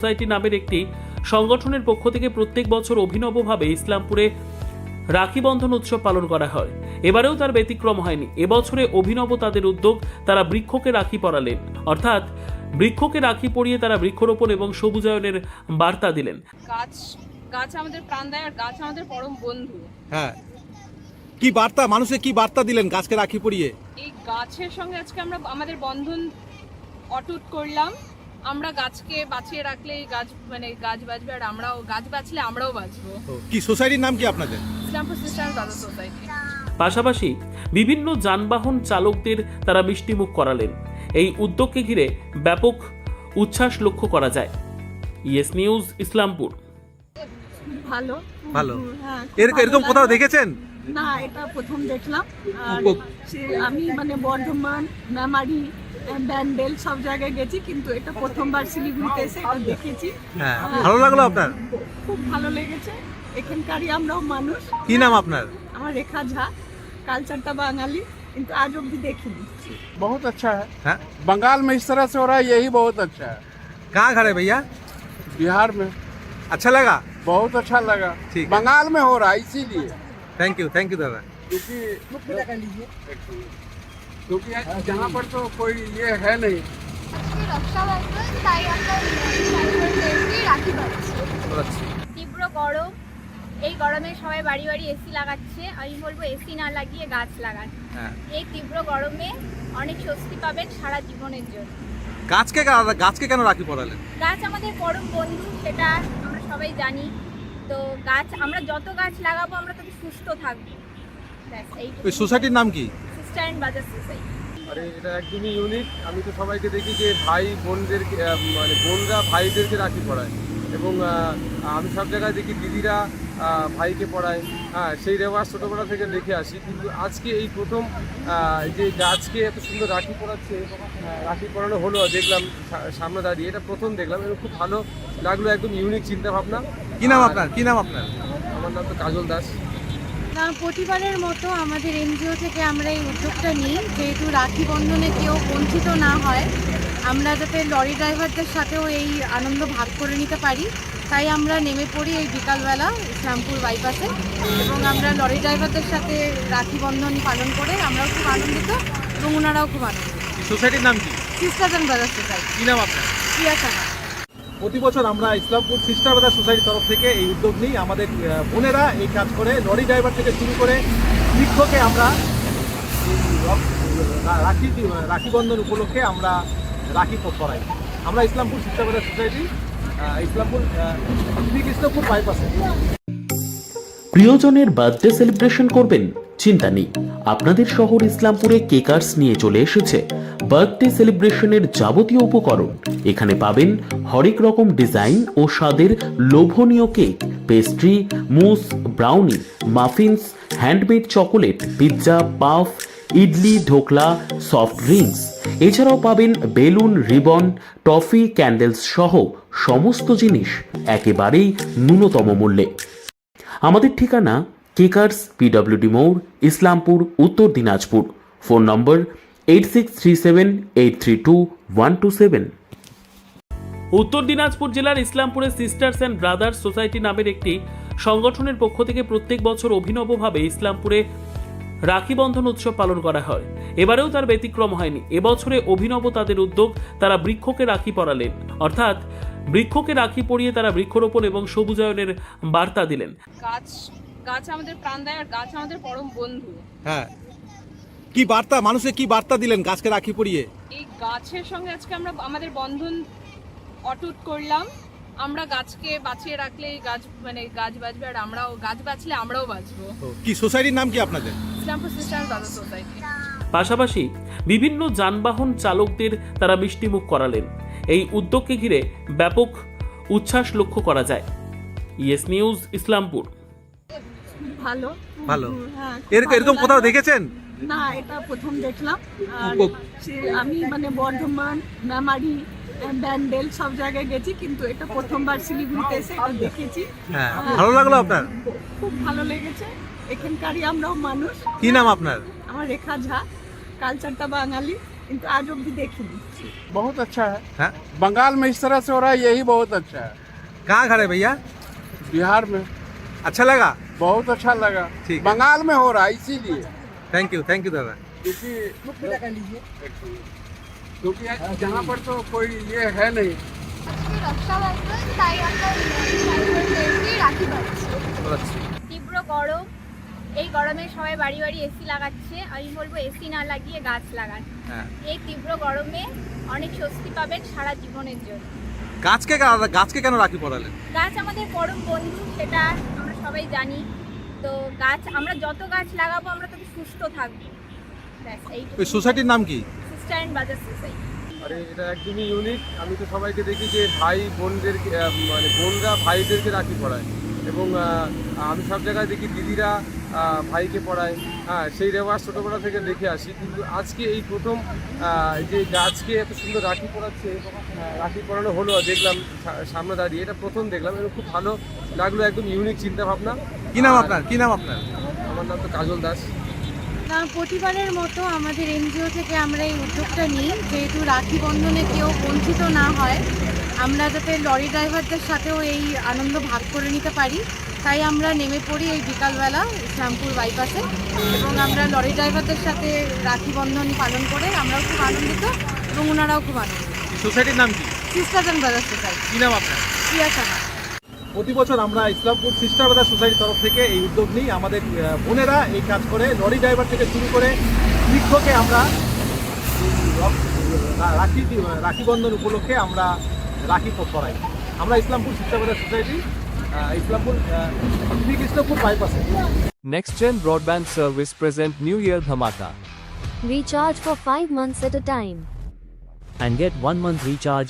Society নামের একটি সংগঠনের পক্ষ থেকে প্রত্যেক বছর অভিনবভাবে ইসলামপুরে রাখি বন্ধন উৎসব পালন করা হয়। এবারেও তার ব্যতিক্রম হয়নি। এবছরে অভিনব তাদের উদ্যোগ তারা বৃক্ষকে রাখি পরালেন। অর্থাৎ বৃক্ষকে রাখি পরিয়ে তারা বৃক্ষরোপণ এবং সবুজায়নের বার্তা দিলেন। গাছ গাছ আমাদের প্রাণ দেয় আর গাছ আমাদের পরম বন্ধু। হ্যাঁ। কি বার্তা? মানুষকে কি বার্তা দিলেন গাছকে রাখি পরিয়ে? এই গাছের সঙ্গে আজকে আমরা আমাদের বন্ধন অটুট করলাম। আমরা গাছকে বাঁচিয়ে রাখলে গাছ মানে গাছ বাঁচবে আর আমরাও গাছ বাঁচলে আমরাও বাঁচবো। কি সোসাইটির নাম কি আপনাদের? ইসলামপুর সিস্টার দাদা সোসাইটি পাশাপাশি বিভিন্ন যানবাহন চালকদের তারা মিষ্টিমুখ করালেন। এই উদ্যোগকে ঘিরে ব্যাপক উচ্ছ্বাস লক্ষ্য করা যায়। Yes news Islampur. ভালো। ভালো। হ্যাঁ, এরকম এরকম কোথাও দেখেছেন? না এটা প্রথম দেখলাম আর উপ- সে- আমি মানে বর্ধমান মেমারি ব্যান্ডেল সব জায়গায় গেছি কিন্তু এটা প্রথমবার শিলিগুড়িতে এসে এটা দেখেছি হ্যাঁ ভালো লাগলো আপনার খুব ভালো লেগেছে এখানকারই আমরাও মানুষ কি নাম আপনার আমার রেখা ঝা কালচারটা বাঙালি কিন্তু আজ অব্দি দেখিনি बहुत अच्छा है हाँ बंगाल में इस तरह से हो रहा है यही बहुत अच्छा है कहाँ खड़े भैया बिहार में अच्छा लगा बहुत अच्छा लगा ठीक है। बंगाल में हो रहा है इसीलिए थैंक यू थैंक यू दादा क्योंकि क्योंकि जहाँ पर तो कोई ये है नहीं আজকে রক্ষাবন্ধন তাই আমরা সাইকেলদেরকে রাখি পাচ্ছি তীব্র গরম এই গরমে সবাই বাড়ি বাড়ি এসি লাগাচ্ছে আমি বলবো এসি না লাগিয়ে গাছ লাগান হ্যাঁ এই তীব্র গরমে অনেক স্বস্তি পাবেন সারা জীবনের জন্য গাছকে কা- গাছকে কেন রাখি পড়ালেন গাছ আমাদের পরম বন্ধু সেটা আমরা সবাই জানি তো গাছ আমরা যত গাছ লাগাবো আমরা তত সুস্থ থাকব। এই ওই সোসাইটির নাম কি? সিস্টার বাজার সোসাইটি আরে এটা একদমই ইউনিক আমি তো সবাইকে দেখি যে ভাই বোনদেরকে মানে বোনরা ভাইদেরকে রাখি পড়ায়। এবং আমি সব জায়গায় দেখি দিদিরা ভাইকে পড়ায়। হ্যাঁ সেই রেওয়াজ ছোটোবেলা থেকে দেখে আসি। কিন্তু আজকে এই প্রথম যে গাছকে এত সুন্দর রাখি পড়াচ্ছে রাখি পড়ানো হলো দেখলাম সামনে দাঁড়িয়ে। এটা প্রথম দেখলাম এবং খুব ভালো লাগল একদম ইউনিক চিন্তা ভাবনা কি নাম আপনার? কি নাম আপনার? আমার নাম তো কাজল দাস। না প্রতিবারের মতো আমাদের এনজিও থেকে আমরা এই উদ্যোগটা নিই যেহেতু রাখি বন্ধনে কেউ বঞ্চিত না হয়। আমরা যাতে লরি ড্রাইভারদের সাথেও এই আনন্দ ভাগ করে নিতে পারি তাই আমরা নেমে পড়ি এই বিকালবেলা ইসলামপুর বাইপাসে। এবং আমরা লরি ড্রাইভারদের সাথে রাখি বন্ধন পালন করে আমরাও খুব আনন্দিত এবং ওনারাও খুব আনন্দিত। সোসাইটির নাম কি? সিস্টার্স অ্যান্ড ব্রাদার্স সোসাইটি কি নাম আপনার? প্রিয়া সাহা প্রতি বছর আমরা ইসলামপুর সিস্টার সোসাইটির তরফ থেকে এই উদ্যোগ নিই। আমাদের বোনেরা এই কাজ করে, লরি ড্রাইভার থেকে শুরু করে বৃক্ষকে আমরা রাখি, রাখিবন্ধন উপলক্ষে আমরা রাখি করাই আমরা ইসলামপুর সিস্টার সোসাইটি ইসলামপুর শ্রীকৃষ্ণপুর বাইপাসে প্রিয়জনের বার্থডে সেলিব্রেশন করবেন চিন্তা নেই। আপনাদের শহর ইসলামপুরে কেকার্স নিয়ে চলে এসেছে। বার্থডে সেলিব্রেশনের যাবতীয় উপকরণ। এখানে পাবেন হরেক রকম ডিজাইন ও স্বাদের লোভনীয় cake, pastry, mousse, brownie, muffins, handmade chocolate, pizza, puff, idli, dhokla, soft drinks. এছাড়াও পাবেন বেলুন, রিবন, টফি, ক্যান্ডেলস সহ সমস্ত জিনিস একেবারেই ন্যূনতম মূল্যে। আমাদের ঠিকানা কেকার্স পিডব্লিউডি মোড় Islampur Uttar Dinajpur. Phone number eight six three seven eight three two one two seven. Uttar Dinajpur জেলার ইসলামপুরে সিস্টার্স অ্যান্ড ব্রাদার্স সোসাইটি নামের একটি সংগঠনের পক্ষ থেকে প্রত্যেক বছর অভিনবভাবে ইসলামপুরে রাখি বন্ধন উৎসব পালন করা হয়। এবারেও তার ব্যতিক্রম হয়নি। এবছরে অভিনব তাদের উদ্যোগ তারা বৃক্ষকে রাখি পরালেন। অর্থাৎ বৃক্ষকে রাখি পরিয়ে তারা বৃক্ষরোপণ এবং সবুজায়নের বার্তা দিলেন। গাছ গাছ আমাদের প্রাণ দেয় আর গাছ আমাদের পরম বন্ধু। হ্যাঁ। কি বার্তা? মানুষকে কি বার্তা দিলেন গাছকে রাখি পরিয়ে? এই গাছের সঙ্গে আজকে আমরা আমাদের বন্ধন অটুট করলাম। আমরা গাছকে বাঁচিয়ে রাখলে এই গাছ মানে গাছ বাঁচবে আর আমরাও গাছ বাঁচলে আমরাও বাঁচবো। কি সোসাইটির নাম কি আপনাদের? Islampur sister Dada society. পাশাপাশি বিভিন্ন যানবাহন চালকদের তারা মিষ্টিমুখ করালেন। এই উদ্যোগকে ঘিরে ব্যাপক উচ্ছ্বাস লক্ষ্য করা যায়। Yes news Islampur. ভালো ভালো হ্যাঁ, খুব এরকম ভালো এরকম কোথাও লাগলো। দেখেছেন না এটা প্রথম দেখলাম আর উপ- সে- আমি মানে বর্ধমান মেমারি ব্যান্ডেল সব জায়গায় গেছি কিন্তু এটা প্রথমবার শিলিগুড়িতে এসে এটা দেখেছি হ্যাঁ ভালো লাগলো আপনার খুব ভালো লেগেছে এখানকারই আমরাও মানুষ কি নাম আপনার আমার রেখা ঝা কালচারটা বাঙালি কিন্তু আজ অব্দি দেখিনি बहुत अच्छा है हाँ? बंगाल में इस तरह से हो रहा है यही बहुत अच्छा है कहाँ खड़े भैया बिहार में अच्छा लगा बहुत अच्छा लगा ठीक है। बंगाल में हो रहा है इसीलिए थैंक यू थैंक यू दादा क्योंकि क्योंकि यहाँ पर तो कोई ये है नहीं আজকে রক্ষাবন্ধন তাই আমরা সাইকেল রাখি পাচ্ছি তীব্র গরম এই গরমে সবাই বাড়ি বাড়ি এসি লাগাচ্ছে আমি বলবো এসি না লাগিয়ে গাছ লাগান হ্যাঁ। এই তীব্র গরমে অনেক স্বস্তি পাবেন সারা জীবনের জন্য গাছকে গাছকে কেন রাখি পড়ালেন গাছ আমাদের পরম বন্ধু সেটা আমরা সবাই জানি। তো গাছ আমরা যত গাছ লাগাবো আমরা তত সুস্থ থাকব। ব্যাস এই সোসাইটির নাম কি? সিস্টার অ্যান্ড বাজার সোসাইটি। আরে এটা একদমই ইউনিক আমি তো সবাইকে দেখি যে ভাই বোনদেরকে মানে বোনরা ভাইদেরকে রাখি পড়ায়। এবং আমি সব জায়গায় দেখি দিদিরা ভাইকে পড়ায়। হ্যাঁ সেই রেওয়াজ ছোটোবেলা থেকে দেখে আসি। কিন্তু আজকে এই প্রথম যে গাছকে এত সুন্দর রাখি পড়াচ্ছে রাখি পড়ানো হলো দেখলাম সামনে দাঁড়িয়ে। এটা প্রথম দেখলাম এবং খুব ভালো লাগল একদম ইউনিক চিন্তাভাবনা। কি নাম আপনার? কি নাম আপনার? আমার নাম তো কাজল দাস। প্রতিবারের মতো আমাদের এনজিও থেকে আমরা এই উদ্যোগটা নিই যেহেতু রাখি বন্ধনে কেউ বঞ্চিত না হয়। আমরা যাতে লরি ড্রাইভারদের সাথেও এই আনন্দ ভাগ করে নিতে পারি তাই আমরা নেমে পড়ি এই বিকালবেলা ইসলামপুর বাইপাসে এবং আমরা লরি ড্রাইভারদের সাথে রাখি বন্ধন পালন করে আমরাও খুব আনন্দিত এবং ওনারাও খুব আনন্দিত। সোসাইটির নাম কি? সিস্টার অ্যান্ড ব্রাদার্স সোসাইটি কি নাম আপনার? প্রিয়া সাহা। প্রতি বছর আমরা ইসলামপুর সিস্টার ব্রাদার সোসাইটির তরফ থেকে এই উদ্যোগ নিই। আমাদের বোনেরা এই কাজ করে লরি ড্রাইভার থেকে শুরু করে বৃক্ষকে আমরা রাখি রাখি বন্ধন উপলক্ষে আমরা রাখি প- পরাই আমরা Islampur sister brother society ah, Islampur ah, Shrikrishnapur বাইপাসে Next Gen Broadband Service present New Year Dhamaka Recharge for 5 months at a time. and get 1 month recharge